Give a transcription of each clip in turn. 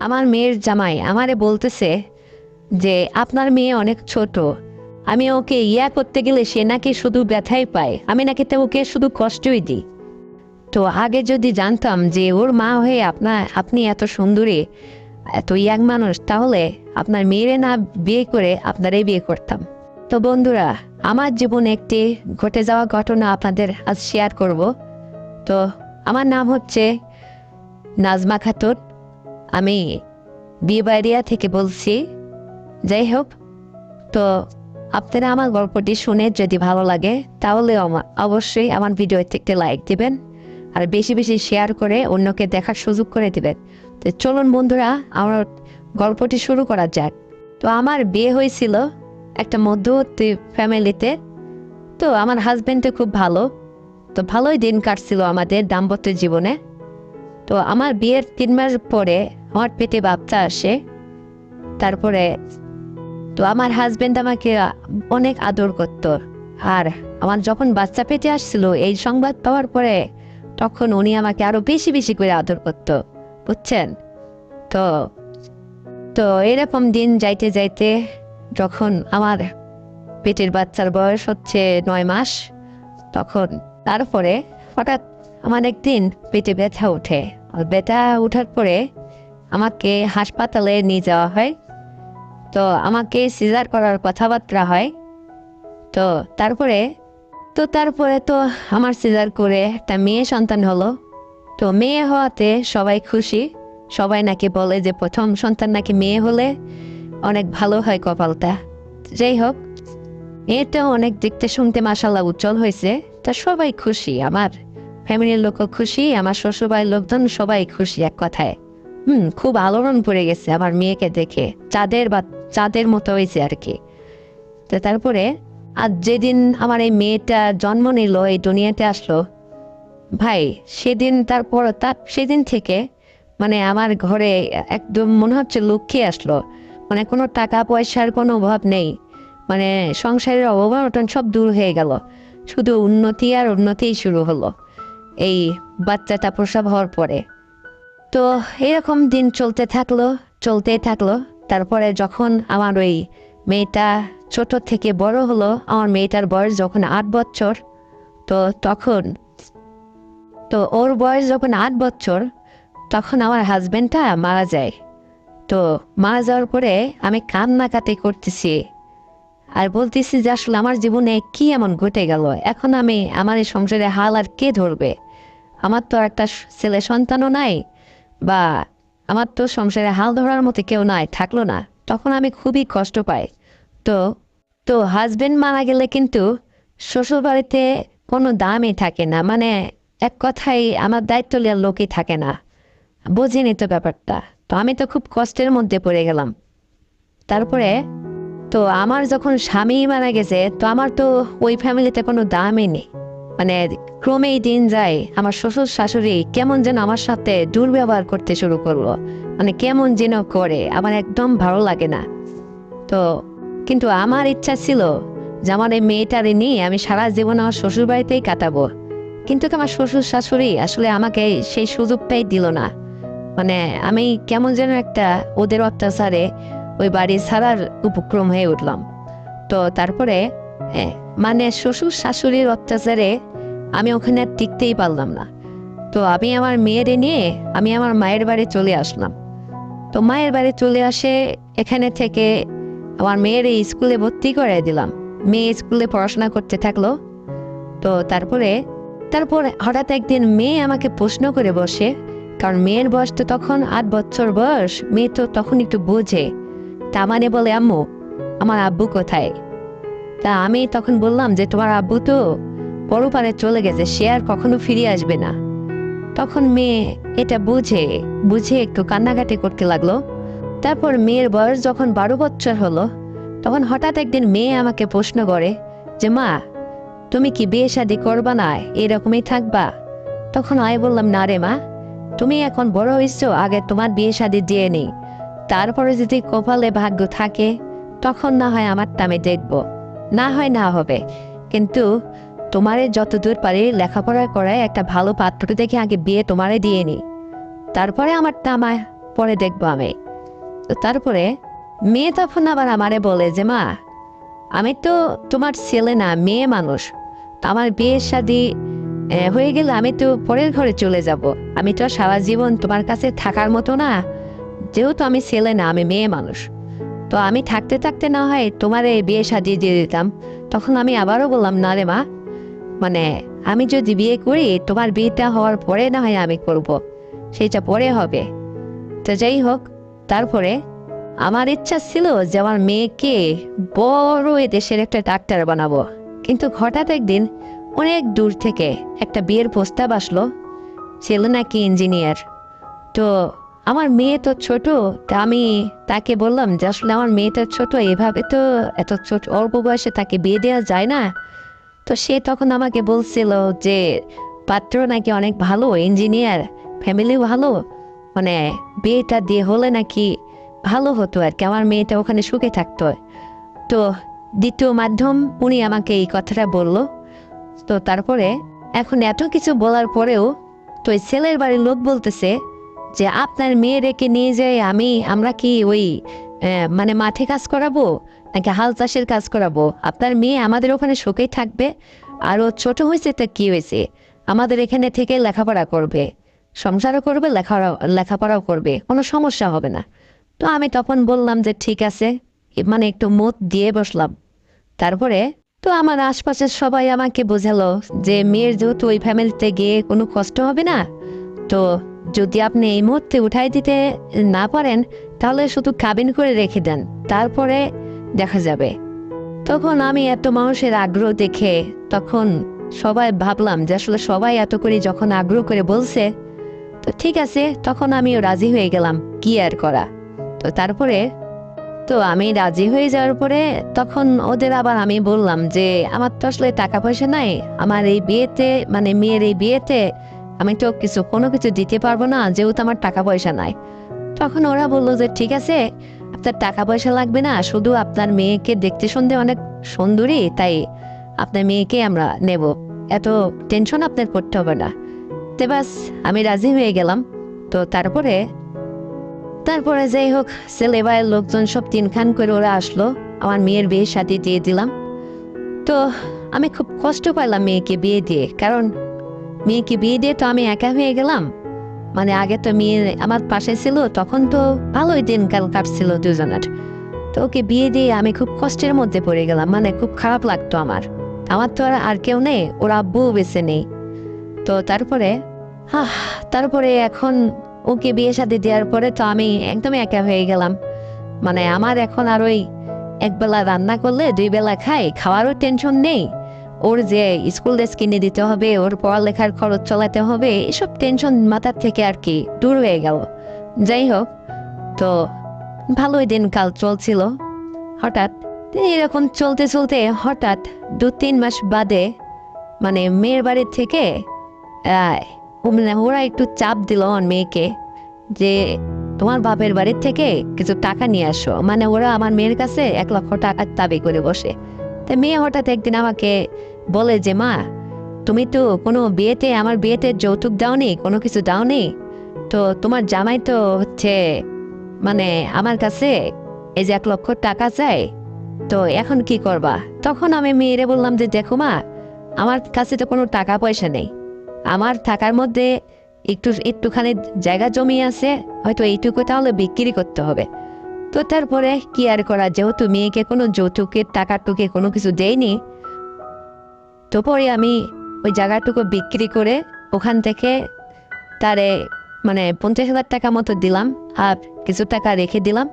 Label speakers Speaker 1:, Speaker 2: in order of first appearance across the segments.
Speaker 1: আমার মেয়ের জামাই আমারে বলতেছে যে, আপনার মেয়ে অনেক ছোট। আমি ওকে ইয়া করতে গেলে সে নাকি শুধু ব্যথাই পায়। আমি নাকি তো ওকে শুধু কষ্টই দিই। তো আগে যদি জানতাম যে, ওর মা হয়ে আপনার আপনি এত সুন্দরী, এত ইয়াং মানুষ, তাহলে আপনার মেয়েরে না বিয়ে করে আপনারাই বিয়ে করতাম। তো বন্ধুরা, আমার জীবনে একটি ঘটে যাওয়া ঘটনা আপনাদের আজ শেয়ার করব। তো আমার নাম হচ্ছে নাজমা খাতুন, আমি বিবাড়িয়া থেকে বলছি। যাই হোক, তো আপনারা আমার গল্পটি শুনে যদি ভালো লাগে, তাহলে অবশ্যই আমার ভিডিওতে একটি লাইক দিবেন আর বেশি বেশি শেয়ার করে অন্যকে দেখার সুযোগ করে দিবেন। তো চলুন বন্ধুরা, আমার গল্পটি শুরু করা যাক। তো আমার বিয়ে হয়েছিল একটা মধ্যবর্তী ফ্যামিলিতে। তো আমার হাজবেন্ডটা খুব ভালো। তো ভালোই দিন কাটছিল আমাদের দাম্পত্য জীবনে। তো আমার বিয়ের তিন মাস পরে আমার পেটে বাচ্চা আসে। তারপরে তো আমার হাজবেন্ড আমাকে অনেক আদর করত। আর আমার যখন বাচ্চা পেটে আসছিল, এই সংবাদ পাওয়ার পরে তখন উনি আমাকে আরও বেশি বেশি করে আদর করত, বুঝছেন? তো তো এরকম দিন যাইতে যাইতে যখন আমার পেটের বাচ্চার বয়স হচ্ছে নয় মাস, তখন তারপরে হঠাৎ আমার একদিন পেটে ব্যথা ওঠে। ব্যথা ওঠার পরে আমাকে হাসপাতালে নিয়ে যাওয়া হয়। তো আমাকে সিজার করার কথাবার্তা হয়। তো তারপরে তো তারপরে তো আমার সিজার করে একটা মেয়ে সন্তান হলো। তো মেয়ে হওয়াতে সবাই খুশি। সবাই নাকি বলে যে প্রথম সন্তান নাকি মেয়ে হলে অনেক ভালো হয় কপালটা। যাই হোক, মেয়েটাও অনেক দেখতে শুনতে মাসাল্লাহ উজ্জ্বল হয়েছে। তা সবাই খুশি আমার। ফ্যামিলির লোকও খুশি, আমার শ্বশুরবাড়ির লোকজন সবাই খুশি এক কথায়। হুম, খুব আলোড়ন পড়ে গেছে আমার মেয়েকে দেখে, চাঁদের বা চাঁদের মতো হয়েছে আর কি। তো তারপরে আর যেদিন আমার এই মেয়েটা জন্ম নিল, এই দুনিয়াতে আসলো, ভাই, সেদিন তারপর তার সেদিন থেকে মানে আমার ঘরে একদম মনে হচ্ছে লক্ষ্মী আসলো। মানে কোনো টাকা পয়সার কোনো অভাব নেই। মানে সংসারের অভাব সব দূর হয়ে গেল। শুধু উন্নতি আর উন্নতিই শুরু হলো। এই বাচ্চাটা প্রসব হওয়ার পরে। তো এরকম দিন চলতে থাকল, চলতেই থাকল। তারপরে যখন আমার ওই মেয়েটা ছোট থেকে বড় হলো, আমার মেয়েটার বয়স যখন আট বছর, তো তখন, তো ওর বয়স যখন আট বছর, তখন আমার হাজবেন্ডটা মারা যায়। তো মারা যাওয়ার পরে আমি কান্নাকাটি করতেছি আর বলতেছি যে আসলে আমার জীবনে কি এমন ঘটে গেল? এখন আমি, আমার এই সংসারে হাল আর কে ধরবে? আমার তো একটা ছেলে সন্তানও নাই বা আমার তো সংসারে হাল ধরার মতো কেউ নাই, থাকল না। তখন আমি খুবই কষ্ট পাই। তো তো হাজবেন্ড মারা গেলে কিন্তু শ্বশুর বাড়িতে কোনো দামই থাকে না। মানে এক কথাই আমার দায়িত্ব নেওয়ার লোকই থাকে না। বুঝিনি তো ব্যাপারটা। তো আমি তো খুব কষ্টের মধ্যে পড়ে গেলাম। তারপরে তো আমার যখন স্বামী মারা গেছে, তো আমার তো ওই ফ্যামিলিতে কোনো দামই নেই। মানে ক্রমেই দিন যায়, আমার শ্বশুর শাশুড়ি কেমন যেন আমার সাথে দুর্ব্যবহার করতে শুরু করল। মানে কেমন যেন করে, আমার একদম ভালো লাগে না। তো, কিন্তু আমার ইচ্ছা ছিল যে আমার এই মেয়েটারে নিয়ে আমি সারা জীবন আমার শ্বশুর বাড়িতেই কাটাবো। কিন্তু আমার শ্বশুর শাশুড়ি আসলে আমাকে সেই সুযোগটাই দিল না। মানে আমি কেমন যেন একটা ওদের অত্যাচারে ওই বাড়ি ছাড়ার উপক্রম হয়ে উঠলাম। তো তারপরে হ্যাঁ, মানে শ্বশুর শাশুড়ির অত্যাচারে আমি ওখানে আর টিকতেই পারলাম না। তো আমি আমার মেয়েরে নিয়ে আমি আমার মায়ের বাড়ি চলে আসলাম। তো মায়ের বাড়ি চলে আসে এখানে থেকে আমার মেয়ের স্কুলে ভর্তি করে দিলাম। মেয়ে স্কুলে পড়াশোনা করতে থাকল। তো তারপরে তারপর হঠাৎ একদিন মেয়ে আমাকে প্রশ্ন করে বসে কারণ মেয়ের বয়স তো তখন আট বছর বয়স মেয়ে তো তখন একটু বোঝে। তা মানে বলে আম্মু আমার আব্বু কোথায়? তা আমি তখন বললাম যে, তোমার আব্বু তো পরপারে চলে গেছে, সে আর কখনো ফিরে আসবে না। তখন মেয়ে এটা বুঝে বুঝে একটু কান্নাকাটি করতে লাগল। তারপর মেয়ের বয়স যখন বারো বছর হলো, তখন হঠাৎ একদিন মেয়ে আমাকে প্রশ্ন করে যে, মা, তুমি কি বিয়ে শাদি করবা না? এরকমই থাকবা? তখন আমি বললাম, না রে মা, তুমি এখন বড় হয়েছো, আগে তোমার বিয়ে শাদি দিয়ে নেই। তারপরে যদি কপালে ভাগ্য থাকে, তখন না হয় আমারটা আমি দেখব। না হয় না হবে। কিন্তু তোমারে যতদূর পারি লেখাপড়া করায় একটা ভালো পাত্র দেখে আগে বিয়ে তোমারে দিয়ে নি। তারপরে আমার টামা পরে দেখব আমি। তো তারপরে মেয়ে তখন আবার আমারে বলে যে, মা, আমি তো তোমার ছেলে না, মেয়ে মানুষ। আমার বিয়ের শাদি হয়ে গেলে আমি তো পরের ঘরে চলে যাব। আমি তো সারা জীবন তোমার কাছে থাকার মতো না। যেহেতু আমি ছেলে না, আমি মেয়ে মানুষ। তো আমি থাকতে থাকতে না হয় তোমার এই বিয়ে সাজিয়ে দিয়ে দিতাম। তখন আমি আবারও বললাম, না রে মা মানে আমি যদি বিয়ে করি, তোমার বিয়েটা হওয়ার পরে না হয় আমি করব। সেটা পরে হবে। তো যাই হোক, তারপরে আমার ইচ্ছা ছিল যে আমার মেয়েকে বড় এ দেশের একটা ডাক্তার বানাবো। কিন্তু হঠাৎ একদিন অনেক দূর থেকে একটা বিয়ের প্রস্তাব আসলো, ছিল নাকি ইঞ্জিনিয়ার। তো আমার মেয়ে তো ছোট, তা আমি তাকে বললাম যে আসলে আমার মেয়েটা ছোট, এভাবে তো এত ছোট, অল্প বয়সে তাকে বিয়ে দেওয়া যায় না। তো সে তখন আমাকে বলছিল যে, পাত্র নাকি অনেক ভালো ইঞ্জিনিয়ার ফ্যামিলি ভালো মানে বিয়েটা দিয়ে হলে নাকি ভালো হতো আর কি, আমার মেয়েটা ওখানে সুখে থাকতো। তো দ্বিতীয় মাধ্যম উনি আমাকে এই কথাটা বলল। তো তারপরে এখন এত কিছু বলার পরেও তো ছেলের বাড়ির লোক বলতেছে যে আপনার মেয়ে রেখে নিয়ে যাই আমি, আমরা কি ওই মানে মাঠে কাজ করাবো? নাকি হাল চাষের কাজ করাবো? আপনার মেয়ে আমাদের ওখানে সুখেই থাকবে। আর ও ছোট হয়েছে তা কি হয়েছে? আমাদের এখানে থেকে লেখাপড়া করবে। সংসারও করবে লেখা লেখাপড়াও করবে। কোনো সমস্যা হবে না। তো আমি তখন বললাম যে ঠিক আছে মানে একটু মত দিয়ে বসলাম। তারপরে তো আমার আশপাশের সবাই আমাকে বোঝালো যে মেয়ের যেহেতু ওই ফ্যামিলিতে গিয়ে কোনো কষ্ট হবে না, তো যদি আপনি এই মুহূর্তে উঠাই দিতে না পারেন, তাহলে শুধু কাবিন করে রেখে দেন, তারপরে দেখা যাবে। তখন আমি এত মানুষের আগ্রহ দেখে তখন সবাই ভাবলাম যে আসলে সবাই এত করে যখন আগ্রহ করে বলছে, তো ঠিক আছে, তখন আমিও রাজি হয়ে গেলাম, কি আর করা? তো তারপরে, তো আমি রাজি হয়ে যাওয়ার পরে তখন ওদের আবার আমি বললাম যে, আমার তো আসলে টাকা পয়সা নাই, আমার এই বিয়েতে মানে মেয়ের এই বিয়েতে আমি তো কিছু, কোনো কিছু দিতে পারব না, যেহেতু আমার টাকা পয়সা নাই। তখন ওরা বলল যে, ঠিক আছে, আপনার টাকা পয়সা লাগবে না, শুধু আপনার মেয়েকে দেখতে শুনতে অনেক সুন্দরী, তাই আপনার মেয়েকে আমরা নেব। এত টেনশন আপনার করতে হবে না। তে বাস, আমি রাজি হয়ে গেলাম। তো তারপরে তারপরে যাই হোক, ছেলে ভাইয়ের লোকজন সব তিনখান করে ওরা আসলো, আমার মেয়ের বিয়ের সাথে দিয়ে দিলাম। তো আমি খুব কষ্ট পাইলাম মেয়েকে বিয়ে দিয়ে, কারণ মেয়েকে বিয়ে দিয়ে তো আমি একা হয়ে গেলাম। মানে আগে তো মেয়ে আমার পাশে ছিল, তখন তো ভালোই দিনকাল কাটছিল দুজনের। তো ওকে বিয়ে দিয়ে আমি খুব কষ্টের মধ্যে পড়ে গেলাম মানে খুব খারাপ লাগতো আমার। আমার তো আর আর কেউ নেই, ওর আব্বুও বেঁচে নেই। তো তারপরে, আহ, তারপরে এখন ওকে বিয়ে শাদি দেওয়ার পরে তো আমি একদমই একা হয়ে গেলাম। মানে আমার এখন আর ওই একবেলা রান্না করলে দুই বেলা খাই, খাওয়ারও টেনশন নেই। ওর যে স্কুল ড্রেস কিনে দিতে হবে, ওর পড়ালেখার খরচ চালাতে হবে, এসব টেনশন মাথার থেকে আর কি দূর হয়ে গেল। যাই হোক, তো ভালোই দিনকাল চলছিল। হঠাৎ এরকম চলতে চলতে হঠাৎ দু তিন মাস বাদে মানে মেয়ের বাড়ির থেকে মানে ওরা একটু চাপ দিল আমার মেয়েকে যে তোমার বাপের বাড়ির থেকে কিছু টাকা নিয়ে আসো। মানে ওরা আমার মেয়ের কাছে এক লক্ষ টাকা দাবি করে বসে। তা মেয়ে হঠাৎ একদিন আমাকে বলে যে, মা, তুমি তো কোনো বিয়েতে, আমার বিয়েতে যৌতুক দাওনি, কোনো কিছু দাওনি? তো তোমার জামাই তো হচ্ছে মানে আমার কাছে এই যে এক লক্ষ টাকা চাই, তো এখন কি করবা? তখন আমি মেয়েরে বললাম যে, দেখো মা, আমার কাছে তো কোনো টাকা পয়সা নেই। আমার থাকার মধ্যে একটু, একটুখানি জায়গা জমি আছে, হয়তো এইটুকু তাহলে বিক্রি করতে হবে। তো তারপরে কি আর করা, যেহেতু মেয়েকে কোনো যৌতুকের টাকা টাকাটুকে কোনো কিছু দেয়নি তো পরে আমি ওই জায়গাটুকু বিক্রি করে ওখান থেকে তারে মানে পঞ্চাশ হাজার টাকা মতো দিলাম আর কিছু টাকা রেখে দিলাম।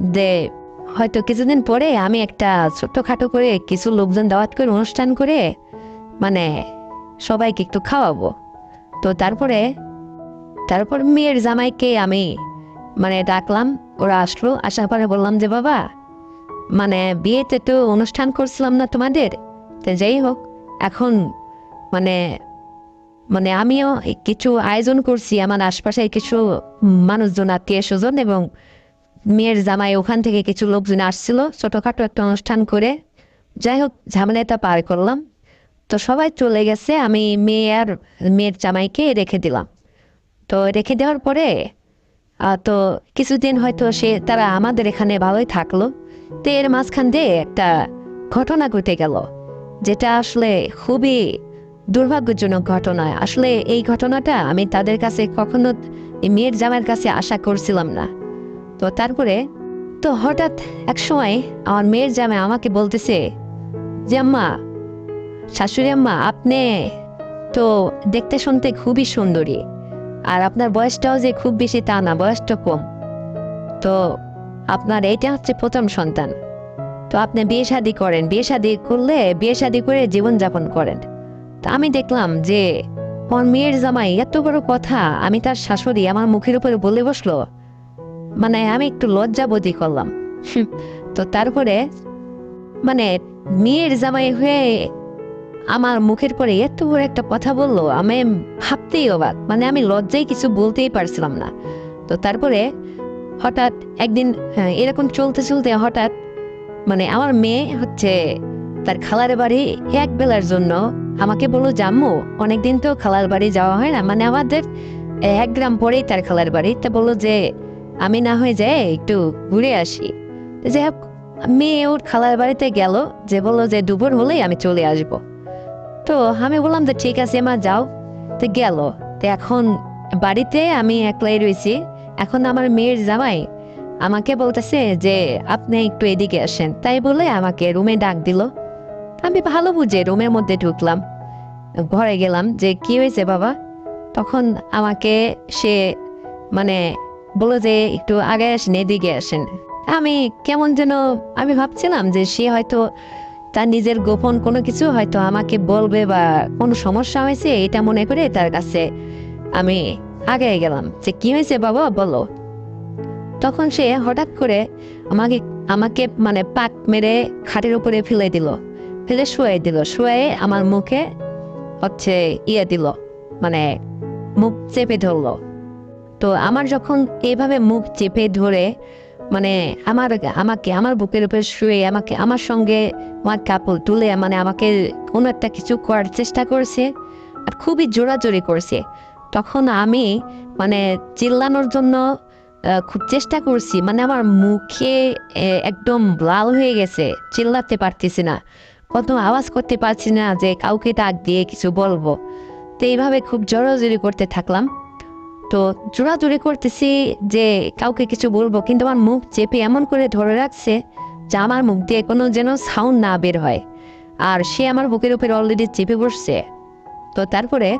Speaker 1: দে, হয়তো কিছুদিন পরে আমি একটা ছোট্টখাটো করে কিছু লোকজন দাওয়াত করে অনুষ্ঠান করে মানে সবাইকে একটু খাওয়াবো। তো তারপরে, তারপর মেয়ের জামাইকে আমি মানে ডাকলাম, ওরা আসলো, আসার পরে বললাম যে, বাবা মানে বিয়েতে তো অনুষ্ঠান করছিলাম না তোমাদের তো যাই হোক, এখন মানে মানে আমিও কিছু আয়োজন করছি, আমার আশপাশে কিছু মানুষজন, আত্মীয় স্বজন এবং মেয়ের জামাই, ওখান থেকে কিছু লোকজন আসছিল, ছোটোখাটো একটা অনুষ্ঠান করে। যাই হোক, ঝামেলাটা পার করলাম। তো সবাই চলে গেছে, আমি মেয়ে আর মেয়ের জামাইকে রেখে দিলাম। তো রেখে দেওয়ার পরে তো কিছুদিন হয়তো সে, তারা আমাদের এখানে ভালোই থাকল। তো এর মাঝখান দিয়ে একটা ঘটনা ঘটে গেল। যেটা আসলে খুবই দুর্ভাগ্যজনক ঘটনা। আসলে এই ঘটনাটা আমি তাদের কাছে কখনো মেয়ের জামাইয়ের কাছে আশা করছিলাম না। তো তারপরে, তো হঠাৎ এক সময় আমার মেয়ের জামাই আমাকে বলতেছে যে, আম্মা, শাশুড়ি আম্মা, আপনি তো দেখতে শুনতে খুবই সুন্দরী আর আপনার বয়সটাও যে খুব বেশি তা না, বয়সটা কম। তো আপনার এইটা হচ্ছে প্রথম সন্তান। তো আপনি বিয়ে শাদি করেন বিয়ে শাদি করলে বিয়ে শাদি করে জীবনযাপন করেন। তা আমি দেখলাম যে আমার মেয়ের জামাই এত বড় কথা আমি তার শাশুড়ি আমার মুখের উপরে বলে বসল। মানে আমি একটু লজ্জা লজ্জাবোধই করলাম। তো তারপরে মানে মেয়ের জামাই হয়ে আমার মুখের পরে এত বড় একটা কথা বলল আমি ভাবতেই অবাক। মানে আমি লজ্জায় কিছু বলতেই পারছিলাম না। তো তারপরে হঠাৎ একদিন হ্যাঁ, এরকম চলতে চলতে হঠাৎ মানে আমার মেয়ে হচ্ছে তার খালার বাড়ি এক বেলার জন্য। আমাকে বলল, জাম্মু, অনেকদিন তো খালার বাড়ি যাওয়া হয় না। মানে আমাদের এক গ্রাম পরেই তার খালার বাড়ি। তা বলল যে, আমি না হয়ে যাই, একটু ঘুরে আসি। যে মেয়ে ওর খালার বাড়িতে গেল। যে বলল যে, দুপুর হলেই আমি চলে আসব। তো আমি বললাম যে, ঠিক আছে, মা, যাও। তো গেল। তো এখন বাড়িতে আমি একলাই রয়েছি। এখন আমার মেয়ের জামাই আমাকে বলতেছে যে, আপনি একটু এদিকে আসেন। তাই বলে আমাকে রুমে ডাক দিল। আমি ভালো বুঝে রুমের মধ্যে ঢুকলাম। ঘরে গেলাম যে, কি হয়েছে বাবা? তখন আমাকে সে মানে বলো যে, একটু আগে আসেন, এদিকে আসেন। আমি কেমন যেন, আমি ভাবছিলাম যে, সে হয়তো তার নিজের গোপন কোনো কিছু হয়তো আমাকে বলবে বা কোনো সমস্যা হয়েছে, এটা মনে করে তার কাছে আমি আগে গেলাম। যে, কি হয়েছে বাবা? বলো। তখন সে হঠাৎ করে আমাকে আমাকে মানে পাক মেরে খাটের উপরে ফেলে দিল। ফেলে শুয়ে দিল। শুয়ে আমার মুখে হচ্ছে ইয়ে দিল। মানে মুখ চেপে ধরলো। তো আমার যখন এইভাবে মুখ চেপে ধরে মানে আমার, আমাকে, আমার বুকের উপরে শুয়ে আমাকে, আমার সঙ্গে আমার কাপড় তুলে মানে আমাকে কোনো একটা কিছু করার চেষ্টা করছে আর খুবই জোরাজোরি করছে। তখন আমি মানে চিল্লানোর জন্য খুব চেষ্টা করছি। মানে আমার মুখে একদম লাল হয়ে গেছে, চিল্লাতে পারতেছি না। কত আওয়াজ করতে পারছি না যে কাউকে ডাক দিয়ে কিছু বলব। তো এইভাবে খুব জোরাজোরি করতে থাকলাম। তো জোরাজোরি করতেছি যে কাউকে কিছু বলব, কিন্তু আমার মুখ চেপে এমন করে ধরে রাখছে যে আমার মুখ দিয়ে কোনো যেন সাউন্ড না বের হয়। আর সে আমার বুকের উপরে অলরেডি চেপে বসছে। তো তারপরে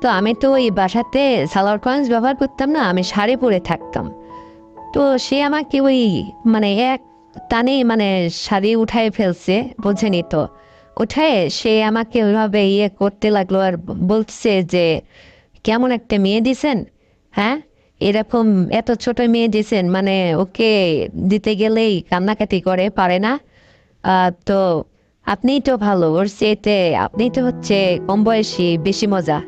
Speaker 1: তো আমি তো ওই বাসাতে সালোয়ার কামিজ ব্যবহার করতাম না, আমি শাড়ি পরে থাকতাম। তো সে আমাকে ওই মানে এক টানে মানে শাড়ি উঠায় ফেলছে বোঝেনি তো। উঠায় সে আমাকে ওইভাবে ইয়ে করতে লাগল আর বলছে যে, কেমন একটা মেয়ে দিছেন? হ্যাঁ এরকম এত ছোট মেয়ে দিছেন মানে ওকে দিতে গেলেই কান্নাকাটি করে, পারে না। তো আপনিই তো ভালো, ওর চেয়েতে আপনিই তো হচ্ছে কম বয়সী, বেশি মজা।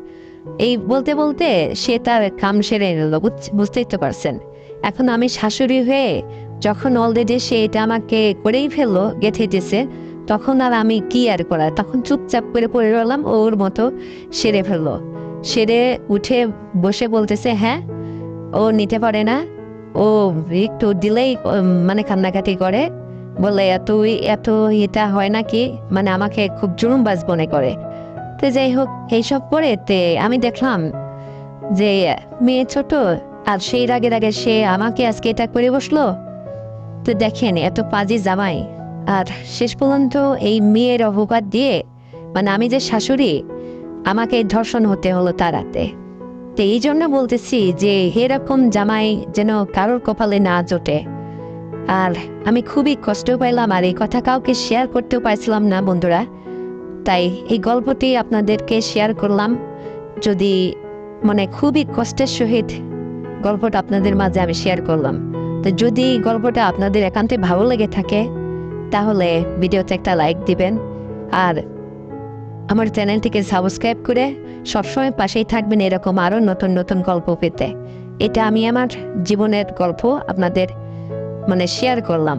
Speaker 1: এই বলতে বলতে সে তার কাম সেরে নিল বুঝতেই তো পারছেন। এখন আমি শাশুড়ি হয়ে যখন অলরেডি সে এটা আমাকে করেই ফেলল, গেথে দিছে, তখন আর আমি কি আর করার? তখন চুপচাপ করে পড়ে রলাম ওর মতো সেরে ফেলল। সেরে উঠে বসে বলতেছে হ্যাঁ ও নিতে পারে না, ও একটু দিলেই মানে কান্নাকাটি করে। বলে, এত এত এটা হয় নাকি? মানে আমাকে খুব জুলুমবাজ মনে করে। তো যাই হোক, এইসব পরে তে আমি দেখলাম যে মেয়ে ছোট আর সেই রাগে রাগে সে আমাকে আজকে এটা করে বসল। তো দেখেন এত পাজি জামাই। আর শেষ পর্যন্ত এই মেয়ের অপবাদ দিয়ে মানে আমি যে শাশুড়ি, আমাকে ধর্ষণ হতে হলো তারাতে তো এই জন্য বলতেছি যে এরকম জামাই যেন কারোর কপালে না জোটে। আর আমি খুবই কষ্ট পাইলাম আর এই কথা কাউকে শেয়ার করতেও পারছিলাম না বন্ধুরা। তাই এই গল্পটি আপনাদেরকে শেয়ার করলাম। যদি মানে খুবই কষ্টের সহিত গল্পটা আপনাদের মাঝে আমি শেয়ার করলাম, তো যদি গল্পটা আপনাদের একান্তে ভালো লেগে থাকে, তাহলে ভিডিওতে একটা লাইক দিবেন। আর আমার চ্যানেলটিকে সাবস্ক্রাইব করে সবসময় পাশেই থাকবেন এরকম আরও নতুন নতুন গল্প পেতে। এটা আমি আমার জীবনের গল্প আপনাদের মানে শেয়ার করলাম।